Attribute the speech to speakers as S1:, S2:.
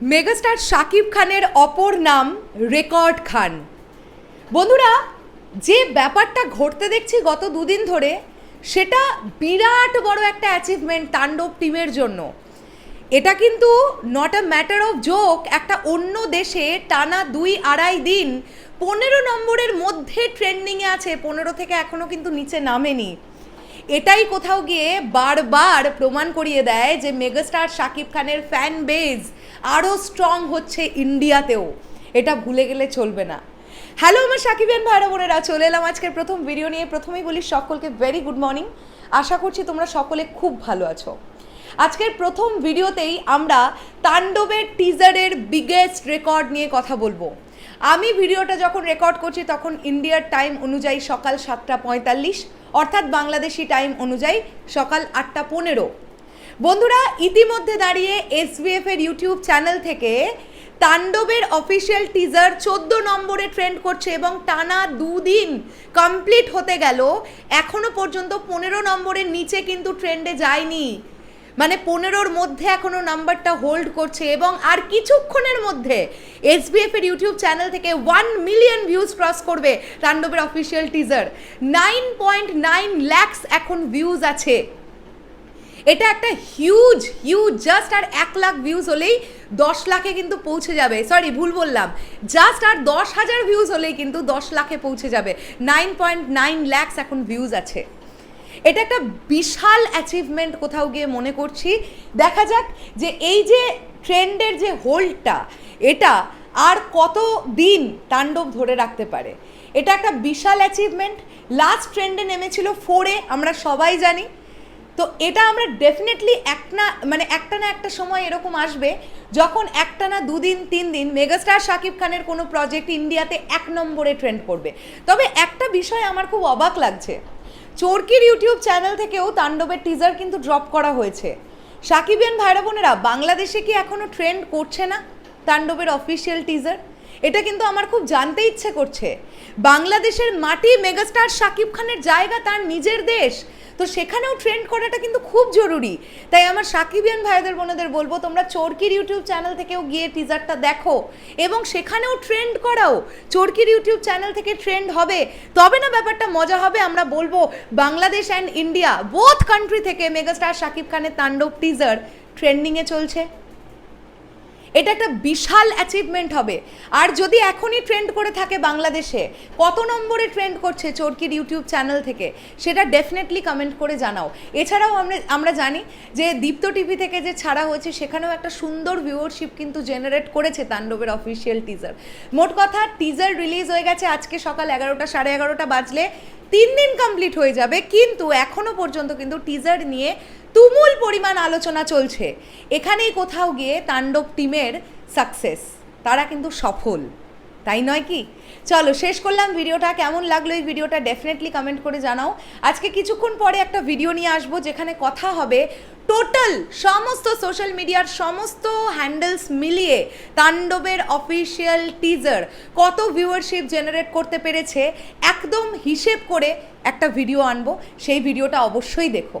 S1: Megastar Shakib খানের অপর নাম রেকর্ড খান। বন্ধুরা, যে ব্যাপারটা ঘটতে দেখছি গত দুদিন ধরে, সেটা বিরাট বড় একটা অ্যাচিভমেন্ট তাণ্ডব টিমের জন্য। এটা কিন্তু not a matter of joke একটা অন্য দেশে টানা দুই আড়াই দিন পনেরো নম্বরের মধ্যে ট্রেন্ডিংয়ে আছে, পনেরো থেকে এখনও কিন্তু নিচে নামেনি। এটাই কোথাও গিয়ে বারবার প্রমাণ করিয়ে দেয় যে মেগাস্টার শাকিব খানের ফ্যান বেজ আরও স্ট্রং হচ্ছে ইন্ডিয়াতেও। এটা ভুলে গেলে চলবে না। হ্যালো আমার সাকিবিয়ান ভাইরা বোনেরা, চলে এলাম আজকের প্রথম ভিডিও নিয়ে। প্রথমেই বলি, সকলকে ভেরি গুড মর্নিং আশা করছি তোমরা সকলে খুব ভালো আছো। আজকের প্রথম ভিডিওতেই আমরা তাণ্ডবের টিজারের বিগেস্ট রেকর্ড নিয়ে কথা বলব। আমি ভিডিওটা যখন রেকর্ড করছি, তখন ইন্ডিয়ার টাইম অনুযায়ী সকাল সাতটা পঁয়তাল্লিশ অর্থাৎ বাংলাদেশি টাইম অনুযায়ী সকাল আটটা পনেরো। বন্ধুরা, ইতিমধ্যে দাঁড়িয়ে এসবিএফ এর ইউটিউব চ্যানেল থেকে তাণ্ডবের অফিসিয়াল টিজার চোদ্দ নম্বরে ট্রেন্ড করছে এবং টানা দুদিন কমপ্লিট হতে গেল। এখনও পর্যন্ত পনেরো নম্বরের নিচে কিন্তু ট্রেন্ডে যায়নি। মানে পনেরোর মধ্যে এখনও নাম্বারটা হোল্ড করছে এবং আর কিছুক্ষণের মধ্যে এসবিএফ এর ইউটিউব চ্যানেল থেকে ওয়ান মিলিয়ন ভিউজ ক্রস করবে তাণ্ডবের official teaser nine point nine lakhs এখন ভিউজ আছে। এটা একটা হিউজ হিউজ জাস্ট আর এক লাখ ভিউজ হলেই দশ লাখে কিন্তু পৌঁছে যাবে। সরি ভুল বললাম। জাস্ট আর দশ হাজার ভিউজ হলেই কিন্তু দশ লাখে পৌঁছে যাবে। নাইন পয়েন্ট নাইন ল্যাক্স এখন ভিউজ আছে। এটা একটা বিশাল অ্যাচিভমেন্ট কোথাও গিয়ে মনে করছি। দেখা যাক যে এই যে ট্রেন্ডের যে হোল্ডটা এটা আর কত দিন তাণ্ডব ধরে রাখতে পারে। এটা একটা বিশাল অ্যাচিভমেন্ট লাস্ট ট্রেন্ডে নেমেছিল ফোরে আমরা সবাই জানি। তো এটা আমরা ডেফিনেটলি একটা মানে একটা না একটা সময় এরকম আসবে যখন একটা না দুদিন, তিন দিন মেগাস্টার শাকিব খানের কোনো প্রজেক্ট ইন্ডিয়াতে এক নম্বরে ট্রেন্ড করবে। তবে একটা বিষয় আমার খুব অবাক লাগছে। চরকির ইউটিউব চ্যানেল থেকেও তাণ্ডবের টিজার কিন্তু ড্রপ করা হয়েছে। সাকিবিয়ান ভাইরা বোনেরা, বাংলাদেশে কি এখনও ট্রেন্ড করছে না তাণ্ডবের অফিসিয়াল টিজার এটা কিন্তু আমার খুব জানতে ইচ্ছে করছে। বাংলাদেশের মাটি মেগাস্টার সাকিব খানের জায়গা তার নিজের দেশ। তো সেখানেও ট্রেন্ড করাটা কিন্তু খুব জরুরি। তাই আমার সাকিবিয়ান ভাইদের, বোনেদের বলব, তোমরা চোরকির ইউটিউব চ্যানেল থেকেও গিয়ে টিজারটা দেখো এবং সেখানেও ট্রেন্ড করাও। চোরকির ইউটিউব চ্যানেল থেকে ট্রেন্ড হবে। তবে না, ব্যাপারটা মজা হবে, আমরা বলব Bangladesh and India both country থেকে মেগাস্টার সাকিব খানের তাণ্ডব টিজার ট্রেন্ডিংয়ে চলছে। এটা একটা বিশাল অ্যাচিভমেন্ট হবে। আর যদি এখনই ট্রেন্ড করে থাকে বাংলাদেশে, কত নম্বরে ট্রেন্ড করছে চরকির ইউটিউব চ্যানেল থেকে, সেটা ডেফিনেটলি কমেন্ট করে জানাও। এছাড়াও আমরা আমরা জানি যে দীপ্ত টিভি থেকে যে ছাড়া হয়েছে, সেখানেও একটা সুন্দর ভিউয়ারশিপ কিন্তু জেনারেট করেছে তাণ্ডবের অফিসিয়াল টিজার মোট কথা টিজার রিলিজ হয়ে গেছে আজকে সকাল এগারোটা, সাড়ে এগারোটা বাজলে তিন দিন কমপ্লিট হয়ে যাবে। কিন্তু এখনও পর্যন্ত কিন্তু টিজার নিয়ে তুমুল পরিমাণ আলোচনা চলছে। এখানেই কোথাও গিয়ে তাণ্ডব টিমের সাকসেস তারা কিন্তু সফল। তাই নয় কি? চলো, শেষ করলাম ভিডিওটা। কেমন লাগল এই ভিডিওটা? ডেফিনেটলি কমেন্ট করে জানাও। আজকে কিছুক্ষণ পরে একটা ভিডিও নিয়ে আসব, যেখানে কথা হবে টোটাল সমস্ত সোশ্যাল মিডিয়ার সমস্ত হ্যান্ডেলস মিলিয়ে তাণ্ডবের অফিসিয়াল টিজার কত ভিউয়ারশিপ জেনারেট করতে পেরেছে, একদম হিসেব করে একটা ভিডিও আনব। সেই ভিডিওটা অবশ্যই দেখো।